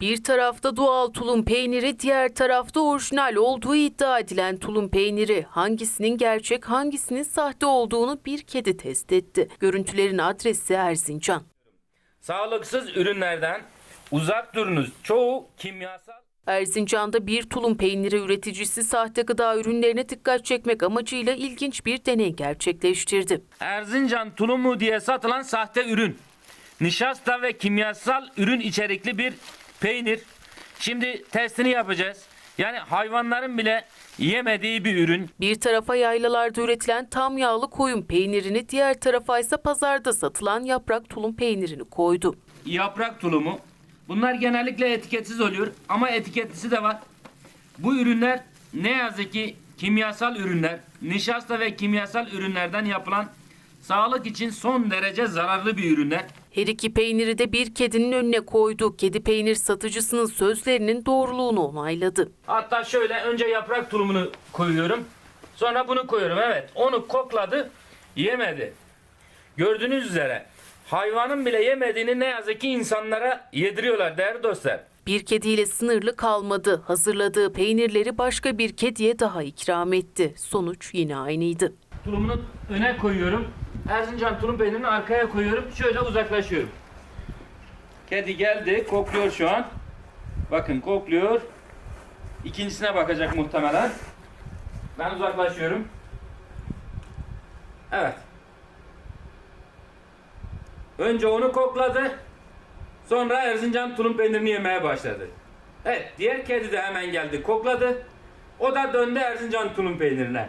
Bir tarafta doğal tulum peyniri, diğer tarafta orijinal olduğu iddia edilen tulum peyniri. Hangisinin gerçek, hangisinin sahte olduğunu bir kedi test etti. Görüntülerin adresi Erzincan. Sağlıksız ürünlerden uzak durunuz. Çoğu kimyasal Erzincan'da bir tulum peyniri üreticisi sahte gıda ürünlerine dikkat çekmek amacıyla ilginç bir deney gerçekleştirdi. Erzincan tulumu diye satılan sahte ürün. Nişasta ve kimyasal ürün içerikli bir peynir. Şimdi testini yapacağız. Yani hayvanların bile yemediği bir ürün. Bir tarafa yaylalarda üretilen tam yağlı koyun peynirini, diğer tarafa ise pazarda satılan yaprak tulum peynirini koydu. Yaprak tulumu. Bunlar genellikle etiketsiz oluyor ama etiketlisi de var. Bu ürünler ne yazık ki kimyasal ürünler, nişasta ve kimyasal ürünlerden yapılan sağlık için son derece zararlı bir ürünler. Her iki peyniri de bir kedinin önüne koydu. Kedi peynir satıcısının sözlerinin doğruluğunu onayladı. Hatta şöyle önce yaprak tulumunu koyuyorum. Sonra bunu koyuyorum. Evet onu kokladı yemedi. Gördüğünüz üzere hayvanın bile yemediğini ne yazık ki insanlara yediriyorlar değerli dostlar. Bir kediyle sınırlı kalmadı. Hazırladığı peynirleri başka bir kediye daha ikram etti. Sonuç yine aynıydı. Tulumunu öne koyuyorum. Erzincan tulum peynirini arkaya koyuyorum. Şöyle uzaklaşıyorum. Kedi geldi. Kokluyor şu an. Bakın kokluyor. İkincisine bakacak muhtemelen. Ben uzaklaşıyorum. Evet. Önce onu kokladı. Sonra Erzincan tulum peynirini yemeye başladı. Evet, diğer kedi de hemen geldi, kokladı. O da döndü Erzincan tulum peynirine.